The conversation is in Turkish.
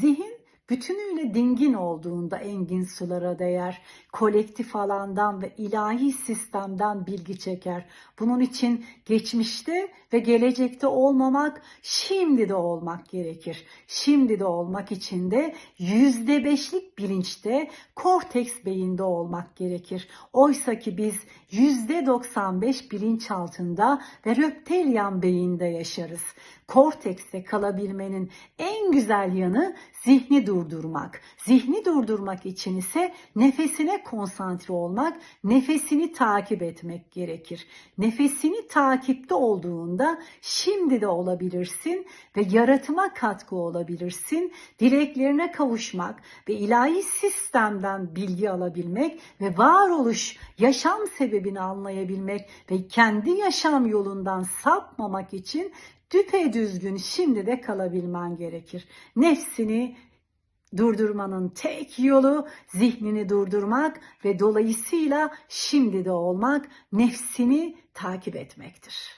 Zihin bütünüyle dingin olduğunda engin sulara değer, kolektif alandan ve ilahi sistemden bilgi çeker. Bunun için geçmişte ve gelecekte olmamak, şimdi de olmak gerekir. Şimdi de olmak için de yüzde beşlik bilinçte korteks beyinde olmak gerekir. Oysa ki biz yüzde 95 bilinç altında ve reptilian beyinde yaşarız. Kortekste kalabilmenin en güzel yanı zihni durdurmak. Zihni durdurmak için ise nefesine konsantre olmak, nefesini takip etmek gerekir. Nefesini takipte olduğunda şimdi de olabilirsin ve yaratıma katkı olabilirsin. Dileklerine kavuşmak ve ilahi sistemden bilgi alabilmek ve varoluş yaşam sebebini anlayabilmek ve kendi yaşam yolundan sapmamak için düpedüzgün şimdi de kalabilmen gerekir. Nefsini durdurmanın tek yolu zihnini durdurmak ve dolayısıyla şimdi de olmak, nefsini takip etmektir.